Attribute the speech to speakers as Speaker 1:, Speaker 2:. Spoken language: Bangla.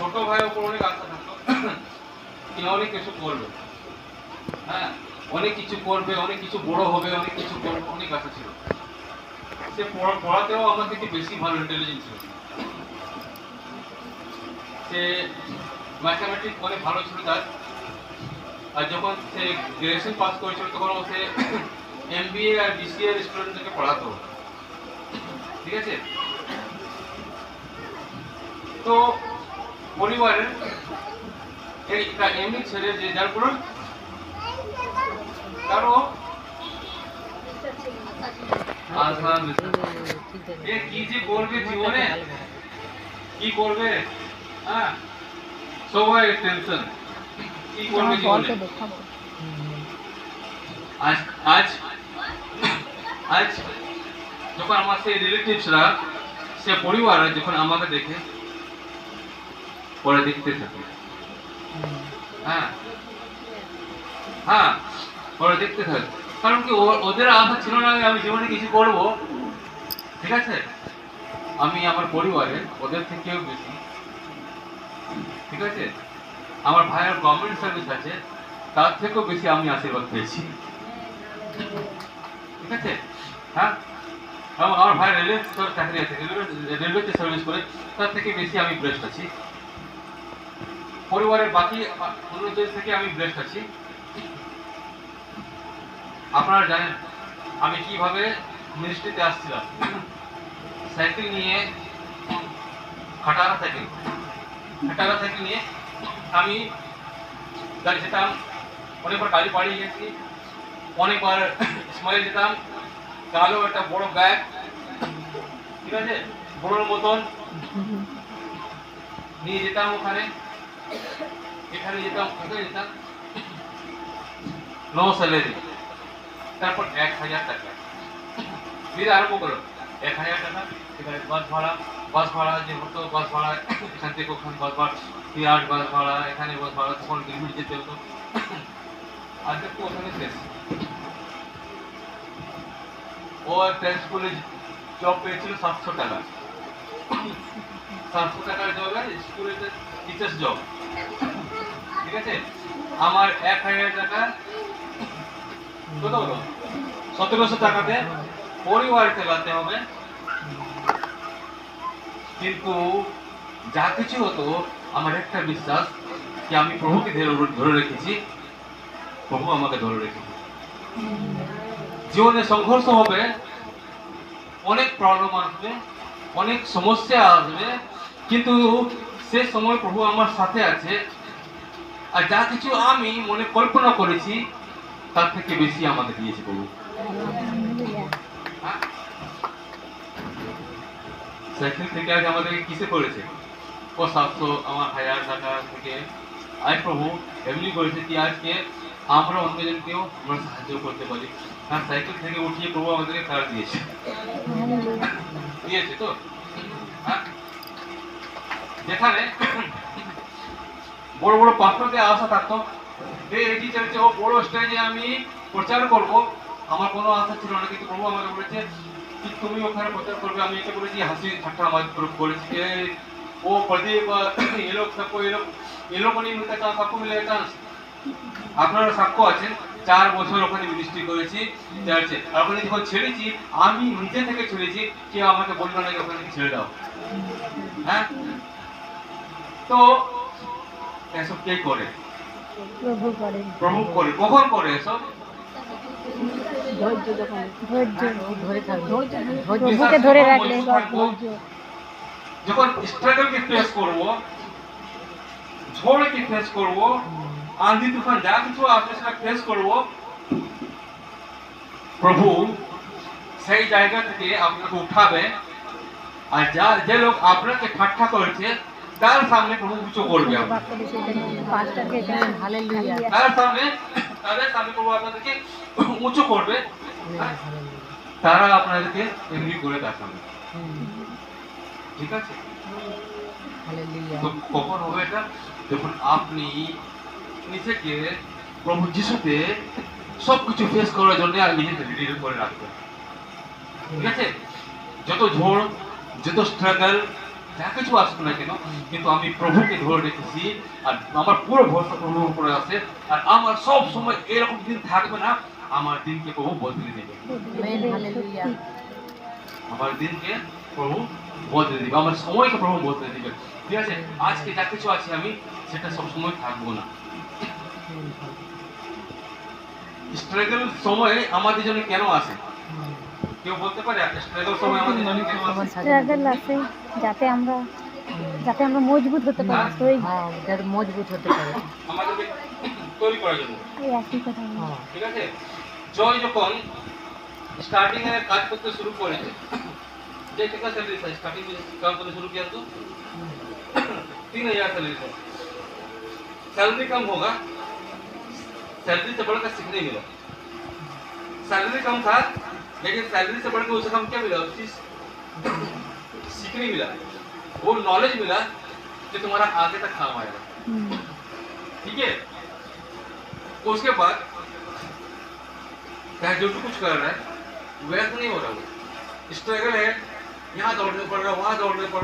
Speaker 1: ছোট ভাই উপর অনেক আশা থাকতো তিনি অনেক কিছু করবে। হ্যাঁ? অনেক কিছু করবে, অনেক কিছু বড় হবে, অনেক কিছু করবে, অনেক আশা ছিল। সে পড়াতেও আমার থেকে বেশি ভালো ইন্টেলিজেন্স ছিল। সে ম্যাথামেটিক্স অনেক ভালো ছিল তার। আর যখন সে গ্রাজুয়েশন পাস করেছিল, তখন সে এমবিএ আর বিসিএ স্টুডেন্টদেরকে পড়াতো। ঠিক আছে? তো পরিবারের এমনি ছেলে যে যার কারও এ কি যে করবে জীবনে? কি করবে? হ্যাঁ? সবাই টেনশন কি করবে জীবনে? আজ আজ আজ যখন আমার সেই রিলেটিভসরা সে পরিবার যখন আমাকে দেখে পরে দেখতে থাকে। হ্যাঁ। হ্যাঁ পরে দেখতে থাকে। কারণ কি ওদের আশা ছিল না, আমি জীবনে কিছু করব। ঠিক আছে? আমি আমার পরিবারে, ওদের থেকেও বেশি। ঠিক আছে? আমার ভাইয়ের গভর্নমেন্ট সার্ভিস আছে, তার থেকেও বেশি আমি আশীর্বাদ পেয়েছি। ঠিক আছে? হ্যাঁ? আমার ভাই রেলওয়ে চাকরি আছে রেলওয়ে রেলওয়েতে সার্ভিস করে, তার থেকে বেশি আমি ব্রেস্ট আছি। পরিবারের বাকি অন্যদের থেকে আমি ব্রেস্ট আছি। আপনারা জানেন, আমি কীভাবে মিনিস্ট্রিতে আসছিলাম। সাইকেল নিয়ে, খাটারা সাইকেল। খাটারা সাইকেল নিয়ে আমি গাড়ি যেতাম, অনেকবার গাড়ি পাড়িয়ে গেছি, অনেকবার স্মাইল যেতাম কালো একটা বড় ব্যাগ ঠিক আছে? বড়োর মতন। নিয়ে যেতাম ওখানে। এখানে যেতাম ওখানে যেতাম নো স্যালারি তারপর এক হাজার টাকা। দিতে আরম্ভ করো। এক হাজার টাকা এখানে বাস ভাড়া। বাস ভাড়া যে হতো বাস ভাড়া এখান থেকে ওখানে বাস ভাড়া বিরাট বাস ভাড়া, এখানে বাস ভাড়া, তখন গিরমিট যেতে হতো। আর দেখো, ওখানে শেষ ও একটা স্কুলে জব পেয়েছিল সাতশো টাকা। সাতশো টাকার জবে স্কুলে টিচার্স জব ঠিক আছে? আমার এক হাজার টাকা কত হলো? সতেরোশো টাকাতে পরিবার চালাতে হবে। কিন্তু যা কিছু হতো, আমার একটা বিশ্বাস যে আমি প্রভুকে ধরে ধরে রেখেছি। প্রভু আমাকে ধরে রেখেছে। জীবনে সংঘর্ষ হবে, অনেক প্রবলেম আসবে, অনেক সমস্যা আসবে। কিন্তু সে সময় প্রভু আমার সাথে আছে। আর যা কিছু আমি মনে কল্পনা করেছি, তার থেকে বেশি আমাকে দিয়েছে প্রভু। হ্যাঁ? সাইকেল থেকে আজ আমাদেরকে কিসে করেছে? ও সাতশো আমার হাজার টাকা থেকে। আজ প্রভু, এমনি করেছে কি আজকে? আমরা অন্যজনকেও আমরা সাহায্য করতে পারি। আর সাইকেল থেকে উঠিয়ে প্রভু আমাদেরকে কার দিয়েছে। দিয়েছে তো? হ্যাঁ? যেখানে বড় বড় পাত্রকে আশা থাকতো যে এটি চলছে ও বড় স্টেজে আমি প্রচার করব আমার কোনো আশা ছিল না কিন্তু প্রভু আমাকে বলেছে কি তুমি ওখানে প্রচার করবে আমি এটা বলেছি হাসি ঠাট্টা আমার গ্রুপ করেছি যে वो प्रदीप ये लोग सबको ये लोग ये लोग को नहीं मिलता चांस सबको मिलेगा चांस আপনারা সাক্ষ্য আছেন চার বছর ওখানে মিনিস্ট্রি করেছি চার্চে আর ওখানে যখন ছেড়েছি আমি নিজে থেকে ছেড়েছি কেউ আমাকে বললো না যে ওখানে থেকে ছেড়ে দাও হ্যাঁ তো এসব কে করে।
Speaker 2: প্রভু করেন
Speaker 1: প্রভু করে। কখন করে এসব?
Speaker 2: ধৈর্য যখন। ধৈর্য।
Speaker 3: ধরে থাকবে
Speaker 2: প্রভুকে ধরে রাখলে। ধৈর্য
Speaker 1: যখন স্ট্রাগলকে ফেস করব ঝড়কে ফেস করব আঁধি তুফান যা কিছু আসবে সেটা ফেস করব প্রভু সেই জায়গা থেকে আপনাকে উঠাবে। আর যা যে লোক আপনাকে ঠাট্টা করেছে তার সামনে প্রভু কিছু করবে তার সামনে, তাদের সামনে প্রভু আপনাদেরকে উঁচু করবে? তারা আপনাদেরকে এমনি করে দেখাবে। ঠিক আছে? কখন হবে এটা? যখন আপনি নিজেকে প্রভু যিশুতে সবকিছু ফেস করার জন্য আর নিজেকে রেডি করে রাখবেন। ঠিক আছে? যত ঝড়, যত স্ট্রাগল যা কিছু আসুক না কেন কিন্তু আমি প্রভুকে ধরে রেখেছি আর আমার পুরো ভরসা প্রভুর উপরে আছে। আর আমার সব সময় এরকম দিন থাকবে না আমার দিনকে প্রভু বদলে দেবে। আমার দিনকে প্রভু বদলে দিবে আমার সময়কে প্রভু বদলে দিবে। ঠিক আছে? আজকে যা কিছু আছে আমি সেটা সবসময় থাকব না। স্ট্রাগল সময় আমাদের জন্য কেন আসে? স্ট্রাগল সময় আমাদের জন্য কেন আসে
Speaker 2: স্ট্রাগল আছে যাতে আমরা যাতে আমরা মজবুত হতে পারি তো এই
Speaker 3: হ্যাঁ যাতে মজবুত হতে পারে
Speaker 1: আমাদেরকে তৈরি করার জন্য
Speaker 2: এই একই কথা বলি।
Speaker 3: হ্যাঁ
Speaker 1: ঠিক আছে জয় যখন স্টার্টিং এ কাজ করতে শুরু করেছে যে कितना सैलरी था स्टार्टिंग में काम करना शुरू किया तो तीन हजार सैलरी था सैलरी कम होगा सैलरी से बढ़कर सीखने मिला सैलरी कम था लेकिन सैलरी से बढ़कर उसे हम क्या मिला? उस चीज़ सीखने मिला। वो नॉलेज मिला जो तुम्हारा आगे तक काम आएगा। ठीक है? उसके बाद चाहे जो भी कुछ कर रहा है, व्यर्थ नहीं हो रहा वो। स्ट्रगल है, यहाँ दौड़ने पड़ रहा है, वहाँ दौड़ने पड़ रहा